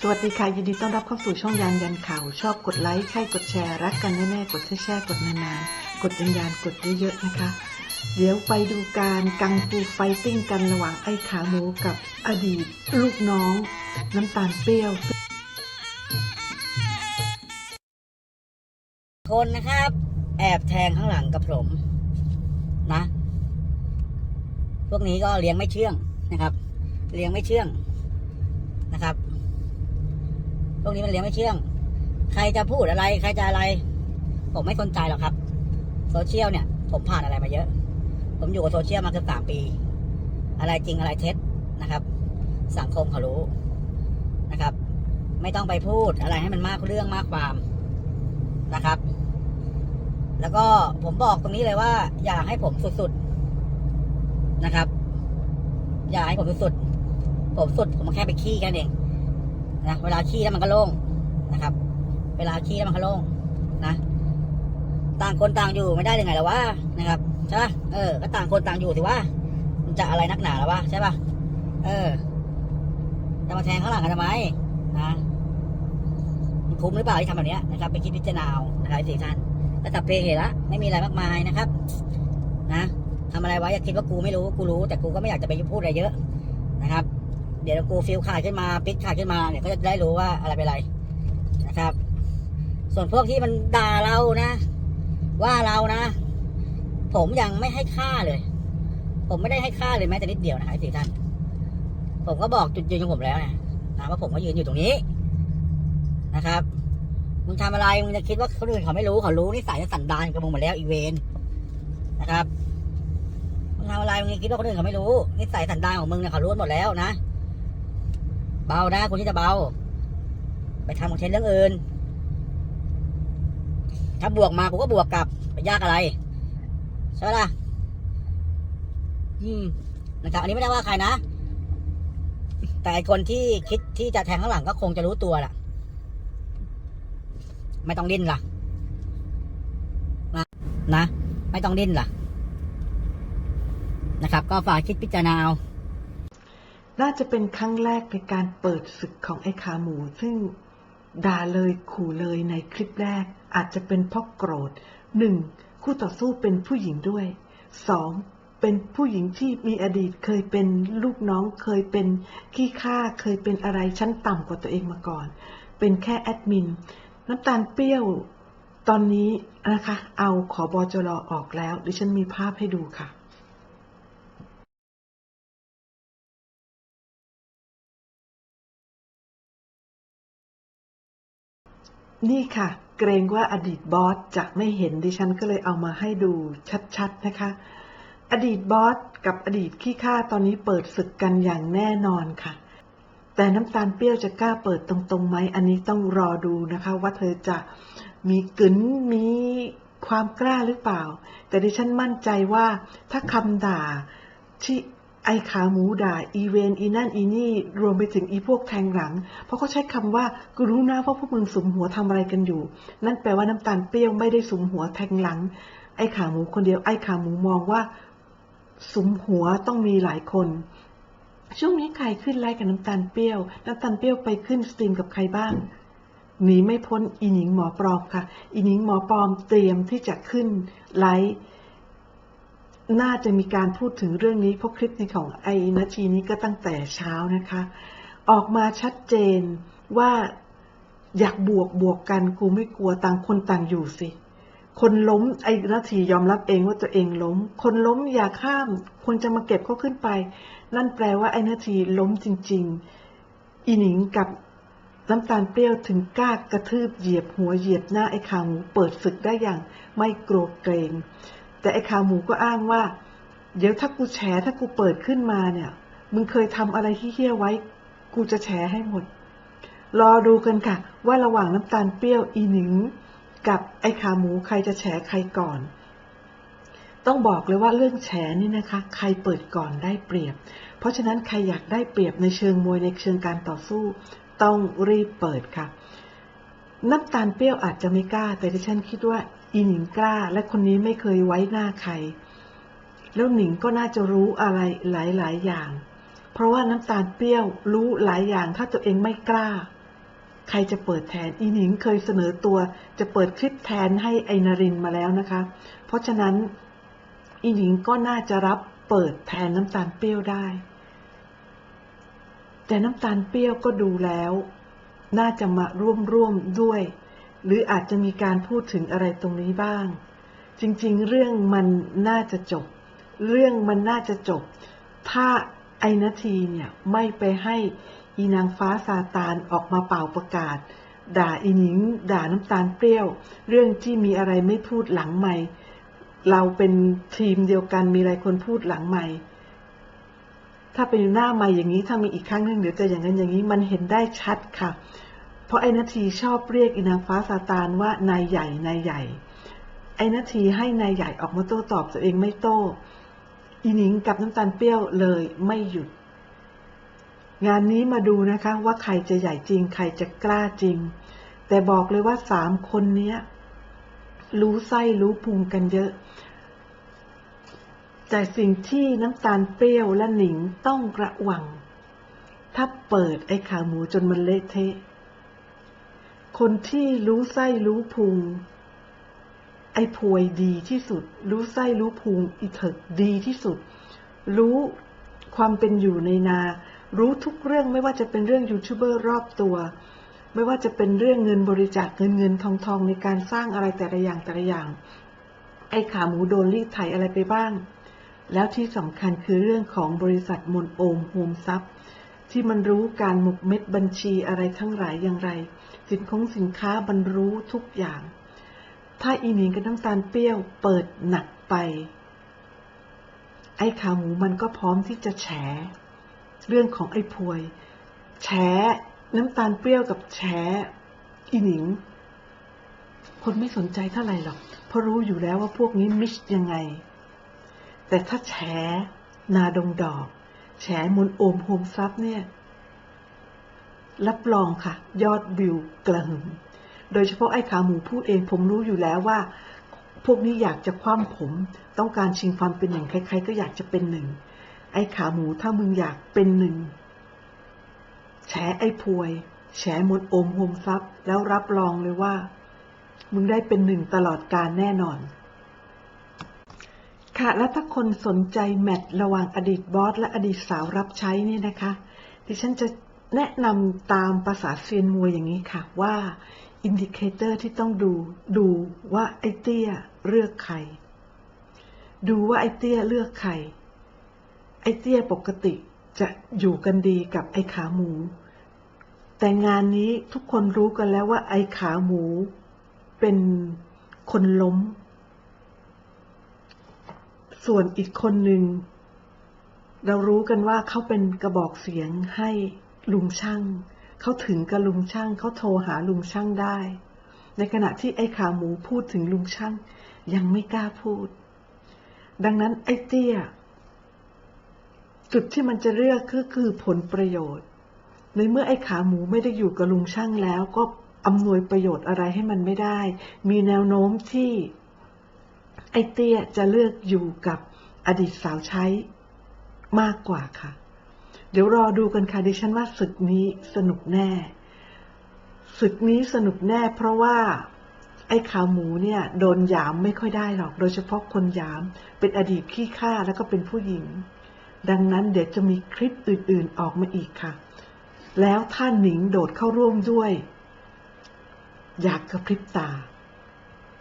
สวัสดีค่ะยินดีต้อนรับเข้าสู่ช่องยานยันข่าว ชอบกดไลค์ใช่กดแชร์รักกันแน่ๆกดแชร์ๆกดนานๆกดยันยานกดเยอะๆนะคะ เดี๋ยวไปดูการกังฟูไฟติ้งกันระหว่างไอ้ขาหมูกับอดีต ลูกน้อง น้ำตาลเปรี้ยว คนนะครับ แอบแทงข้างหลังกับผมนะ พวกนี้ก็เลี้ยงไม่เชื่องนะครับ เลี้ยงไม่เชื่องนะครับ พวกนี้มันเลี้ยงไม่เชื่อง ใครจะพูดอะไร ใครจะอะไร ผมไม่สนใจหรอกครับ โซเชียลเนี่ย ผมผ่านอะไรมาเยอะ ผมอยู่กับโซเชียลมาเกือบสามปี อะไรจริงอะไรเท็จนะครับ สังคมเขารู้นะครับ ไม่ต้องไปพูดอะไรให้มันมากเรื่องมากความนะครับ แล้วก็ผมบอกตรงนี้เลยว่า อย่าให้ผมสุดๆนะครับ อย่าให้ผมสุดๆผมสุดผมแค่ไปขี้แค่นั้นเอง นะเวลาขี้แล้วมันก็โล่งนะครับ เวลาขี้แล้วมันก็โล่งนะต่างคนต่างอยู่ไม่ได้ยังไงล่ะวะนะครับใช่ป่ะเออ ก็ต่างคนต่างอยู่สิว่ามันจะอะไรนักหนาล้ววะใช่ป่ะเออจะมาแทงข้างหลังกันทำไมนะมันคุ้มหรือเปล่าที่ทำแบบนี้นะครับ ไปคิดพิจารณาเอานะครับสี่ท่านระดับเพลงเหละไม่มีอะไรมากมายนะครับ นะทำอะไรไว้อย่าคิดว่ากูไม่รู้กูรู้ แต่กูก็ไม่อยากจะไปพูดอะไรเยอะนะครับ เดี๋ยวกูฟิลขาดขึ้นมาปิดขาดขึ้นมาเนี่ยก็จะได้รู้ว่าอะไรเป็นอะไรนะครับ ส่วนพวกที่มันด่าเรานะ ว่าเรานะ ผมยังไม่ให้ค่าเลย ผมไม่ได้ให้ค่าเลยแม้แต่นิดเดียวนะไอ้สี่ท่านผมก็บอกจุดยืนของผมแล้วนะนะว่าผมก็ยืนอยู่ตรงนี้นะครับมึงทำอะไรมึงจะคิดว่าคนอื่นเขาไม่รู้เขารู้นิสัยและสันดานกับมึงหมดแล้วอีเวนนะครับมึงทำอะไรมึงคิดว่าคนอื่นเขาไม่รู้นิสัยสันดานของมึงเนี่ยเขารู้หมดแล้วนะ เบานะคุณที่จะเบา ไปทำของเช่นเรื่องอื่น ถ้าบวกมากูก็บวกกลับไปยากอะไรใช่ไหมล่ะอืมนะครับอันนี้ไม่ได้ว่าใครนะ แต่คนที่คิดที่จะแทงข้างหลังก็คงจะรู้ตัวแหละไม่ต้องดิ้นล่ะ นะนะ ไม่ต้องดิ้นล่ะ นะครับ ก็ฝากคิดพิจารณาเอา น่าจะเป็นครั้งแรกในการเปิดศึกของไอ้ขาหมู ซึ่งด่าเลยขู่เลยในคลิปแรก อาจจะเป็นเพราะโกรธหนึ่งคู่ต่อสู้เป็นผู้หญิงด้วยสองเป็นผู้หญิงที่มีอดีตเคยเป็นลูกน้องเคยเป็นขี้ข้าเคยเป็นอะไรชั้นต่ำกว่าตัวเองมาก่อน เป็นแค่แอดมิน น้ำตาลเปรี้ยว ตอนนี้นะคะ เอาขอบอจรออกแล้ว ดิฉันมีภาพให้ดูค่ะ นี่ค่ะ เกรงว่าอดีตบอสจะไม่เห็นดิฉันก็เลยเอามาให้ดูชัดๆนะคะ อดีตบอสกับอดีตขี้ข้าตอนนี้เปิดศึกกันอย่างแน่นอนค่ะ แต่น้ำตาลเปรี้ยวจะกล้าเปิดตรงๆไหมอันนี้ต้องรอดูนะคะ ว่าเธอจะมีกึนมีความกล้าหรือเปล่า แต่ดิฉันมั่นใจว่าถ้าคำด่าที่ ไอขาหมูด่าอีเวนอีนั่นอีนี่รวมไปถึงอีพวกแทงหลัง เพราะเขาใช้คำว่ากูรู้นะว่าพวกมึงสุมหัวทำอะไรกันอยู่ นั่นแปลว่าน้ำตาลเปรี้ยวไม่ได้สุมหัวแทงหลัง ไอ้ขาหมูคนเดียวไอ้ขาหมูมองว่าสุมหัวต้องมีหลายคนช่วงนี้ใครขึ้นไลฟ์กับน้ำตาลเปรี้ยว น้ำตาลเปรี้ยวไปขึ้นสตรีมกับใครบ้างหนีไม่พ้นอีหนิงหมอปลอมค่ะ อีหนิงหมอปลอมเตรียมที่จะขึ้นไลฟ์ น่าจะมีการพูดถึงเรื่องนี้เพราะคลิปในของไอ้นาทีนี้ก็ตั้งแต่เช้านะคะ ออกมาชัดเจนว่าอยากบวกบวกกันกูไม่กลัวต่างคนต่างอยู่สิ คนล้มไอ้นาทียอมรับเองว่าตัวเองล้ม คนล้มอย่าข้ามคนจะมาเก็บเขาขึ้นไป นั่นแปลว่าไอ้นาทีล้มจริง ๆ อีหนิงกับน้ำตาลเปรี้ยวถึงกล้ากระทืบเหยียบหัวเหยียบหน้าไอ้ขาหมูเปิดศึกได้อย่างไม่โกรธเกรง แต่ไอ้ขาหมูก็อ้างว่า เดี๋ยวถ้ากูแฉถ้ากูเปิดขึ้นมาเนี่ย มึงเคยทำอะไรที่เฮี้ยไว้ กูจะแฉให้หมด รอดูกันค่ะ ว่าระหว่างน้ำตาลเปรี้ยวอีหนิง กับไอ้ขาหมูใครจะแฉใครก่อน ต้องบอกเลยว่าเรื่องแฉนี่นะคะ ใครเปิดก่อนได้เปรียบ เพราะฉะนั้นใครอยากได้เปรียบในเชิงมวยในเชิงการต่อสู้ ต้องรีบเปิดค่ะ น้ำตาลเปรี้ยวอาจจะไม่กล้า แต่ดิฉันคิดว่าอีหนิงกล้า และคนนี้ไม่เคยไว้หน้าใคร แล้วหนิงก็น่าจะรู้อะไรหลาย ๆ อย่าง เพราะว่าน้ำตาลเปรี้ยวรู้หลายอย่าง ถ้าตัวเองไม่กล้า ใครจะเปิดแทนอีหนิงเคยเสนอตัวจะเปิดคลิปแทนให้ไอนารินมาแล้วนะคะ เพราะฉะนั้นอีหนิงก็น่าจะรับเปิดแทนน้ำตาลเปรี้ยวได้ แต่น้ำตาลเปรี้ยวก็ดูแล้ว น่าจะมาร่วมร่วมด้วย หรืออาจจะมีการพูดถึงอะไรตรงนี้บ้าง จริงๆ เรื่องมันน่าจะจบ เรื่องมันน่าจะจบ ถ้าไอ้นาทีเนี่ยไม่ไปให้อีนางฟ้าซาตานออกมาเป่าประกาศ ด่าอีหนิง ด่าน้ำตาลเปรี้ยว เรื่องที่มีอะไรไม่พูดหลังไม่เราเป็นทีมเดียวกันมีอะไรคนพูดหลังไม่ถ้าเป็นหน้าไม่อย่างนี้ถ้ามีอีกครั้งหนึ่งเดี๋ยวจะอย่างนั้นอย่างนี้มันเห็นได้ชัดค่ะ ราะไอ้นาทีชอบเรียกอีนางฟ้าซาตานว่านายใหญ่นายใหญ่ ไอ้นาทีให้นายใหญ่ออกมาโต้ตอบตัวเองไม่โต้อีหนิงกับน้ำตาลเปรี้ยวเลยไม่หยุด งานนี้มาดูนะคะว่าใครจะใหญ่จริง ใครจะกล้าจริง แต่บอกเลยว่าสามคนนี้รู้ไส้รู้พุงกันเยอะแต่สิ่งที่น้ำตาลเปรี้ยวและหนิงต้องระวัง ถ้าเปิดไอ้ขาหมูจนมันเละเทะ คนที่รู้ไส้รู้พุง ไอ้พวยดีที่สุด รู้ไส้รู้พุงอีเถิกดีที่สุด รู้ความเป็นอยู่ในนา รู้ทุกเรื่องไม่ว่าจะเป็นเรื่องยูทูบเบอร์รอบตัว ไม่ว่าจะเป็นเรื่องเงินบริจาคเงินเงินทองทองในการสร้างอะไรแต่ละอย่างแต่ละอย่าง ไอ้ขาหมูโดนรีดไถอะไรไปบ้าง แล้วที่สำคัญคือเรื่องของบริษัทมนโอมโฮมซับที่มันรู้การหมกเม็ดบัญชีอะไรทั้งหลายอย่างไร สินของสินค้ามันรู้ทุกอย่าง ถ้าอีหนิงกับน้ำตาลเปรี้ยวเปิดหนักไป ไอ้ขาหมูมันก็พร้อมที่จะแฉ เรื่องของไอ้พวย แฉน้ำตาลเปรี้ยวกับแฉอีหนิง คนไม่สนใจเท่าไหร่หรอก เพราะรู้อยู่แล้วว่าพวกนี้มิชยังไง แต่ถ้าแฉนาดงดอก แฉมนโอมโฮมซับเนี่ย รับรองค่ะ ยอดวิวกระหึ่มโดยเฉพาะไอ้ขาหมูพูดเองผมรู้อยู่แล้วว่า พวกนี้อยากจะคว่ำผม ต้องการชิงความเป็นหนึ่งใครๆก็อยากจะเป็นหนึ่ง ไอ้ขาหมูถ้ามึงอยากเป็นหนึ่งแฉไอ้พวย แฉมนโอมโฮมซับแล้วรับรองเลยว่า มึงได้เป็นหนึ่งตลอดการแน่นอน ค่ะและถ้าคนสนใจแมทระหว่างอดีตบอสและอดีตสาวรับใช้นี่นะคะ ดิฉันจะ แนะนำตามภาษาเซียนมวยอย่างนี้ค่ะว่าอินดิเคเตอร์ที่ต้องดูดูว่าไอ้เตี้ยเลือกใคร ดูว่าไอ้เตี้ยเลือกใคร ไอ้เตี้ยปกติจะอยู่กันดีกับไอ้ขาหมู แต่งานนี้ทุกคนรู้กันแล้วว่าไอ้ขาหมูเป็นคนล้ม ส่วนอีกคนหนึ่ง เรารู้กันว่าเขาเป็นกระบอกเสียงให้ ลุงช่างเขาถึงกับลุงช่างเขาโทรหาลุงช่างได้ ในขณะที่ไอ้ขาหมูพูดถึงลุงช่าง ยังไม่กล้าพูด ดังนั้นไอ้เตี้ย จุดที่มันจะเลือกก็คือผลประโยชน์ ในเมื่อไอ้ขาหมูไม่ได้อยู่กับลุงช่างแล้ว ก็อำนวยประโยชน์อะไรให้มันไม่ได้ มีแนวโน้มที่ ไอ้เตี้ยจะเลือกอยู่กับอดีตสาวใช้มากกว่าค่ะ เดี๋ยวรอดูกันค่ะดิฉันว่าศึกนี้สนุกแน่ ศึกนี้สนุกแน่ เพราะว่าไอ้ขาหมูเนี่ยโดนยามไม่ค่อยได้หรอก โดยเฉพาะคนยามเป็นอดีตขี้ข้าแล้วก็เป็นผู้หญิง ดังนั้นเดี๋ยวจะมีคลิปอื่นๆออกมาอีกค่ะ แล้วท่านหนิงโดดเข้าร่วมด้วย อยากกระพริบตา